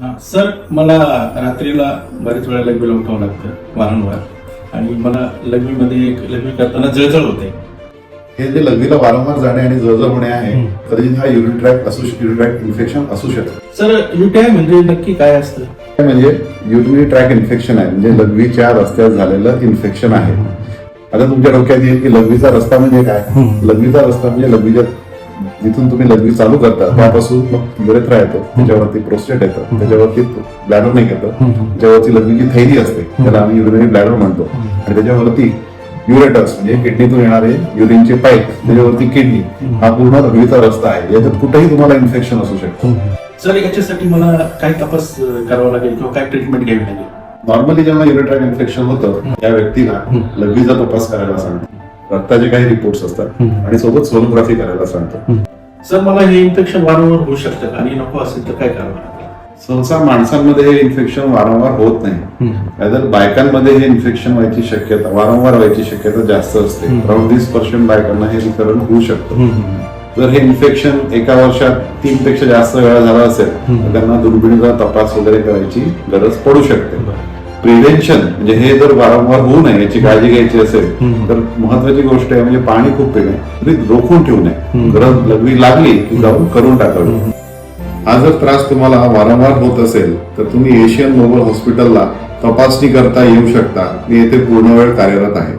Sir मला रात्रीला बरेच वेळा लघवीला उठावं लागतं वारंवार आणि मला लघवीमध्ये एक लघवी करताना जळजळ होते. हे जे लघवीला वारंवार जाणे आणि जळजळ होणे आहे कदाचित हा युरिन ट्रॅक असू युरिन ट्रॅक इन्फेक्शन असू शकतं. सर युटीआय म्हणजे नक्की काय असतं? हे म्हणजे युरिनरी ट्रॅक इन्फेक्शन आहे म्हणजे लघवीच्या रस्त्यात झालेलं इन्फेक्शन आहे. आता तुमच्या डोक्यात येईल की लघवीचा रस्ता म्हणजे काय? लघवीचा रस्ता म्हणजे लघवीच्या जिथून तुम्ही लघवी चालू करता त्यापासून मग युरेथ्रा येतो. त्याच्यावरती प्रोस्टेट येतं. त्याच्यावरती ब्लॅडर नाही येतं त्याच्यावरती लघवीची थैली असते. त्याला आम्ही युरिनरी ब्लॅडर म्हणतो. आणि त्याच्यावरती युरेटस म्हणजे किडनीतून येणारे युरिनचे पाईप त्याच्यावरती किडनी हा पूर्ण लघवीचा रस्ता आहे. याच्यात कुठेही तुम्हाला इन्फेक्शन असू शकतं. सर याच्यासाठी मला काय तपास करावा लागेल किंवा काय ट्रीटमेंट घ्यावी लागेल? नॉर्मली जेव्हा युरिट्रॅक इन्फेक्शन होतं त्या व्यक्तीला लघवीचा तपास करायला सांगतो. रक्ताचे काही रिपोर्ट्स असतात. आणि सोबत सोनोग्राफी करायला सांगतो. सर मला हे इन्फेक्शन वारंवार होऊ शकतं आणि नको असेल तर काय करावं सहसा माणसांमध्ये हे इन्फेक्शन वारंवार होत नाही. तर बायकांमध्ये हे इन्फेक्शन व्हायची शक्यता वारंवार व्हायची शक्यता जास्त असते. अराउंड वीस पर्सेंट बायकांना हे रिकरण होऊ शकतं. जर हे इन्फेक्शन एका वर्षात तीन पेक्षा जास्त वेळा झाला असेल तर त्यांना दुर्बिणीचा तपास वगैरे करायची गरज पडू शकते. प्रिव्हेन्शन म्हणजे हे जर वारंवार होऊ नये याची काळजी घ्यायची असेल तर महत्वाची गोष्ट आहे म्हणजे पाणी खूप पिणे. तुम्ही रोखून ठेवू नये. गरज लघवी लागली की जाऊन करून टाकावी हा जर त्रास तुम्हाला वारंवार होत असेल तर तुम्ही एशियन ग्लोबल हॉस्पिटलला तपासणी करता येऊ शकता. मी येथे पूर्ण वेळ कार्यरत आहे.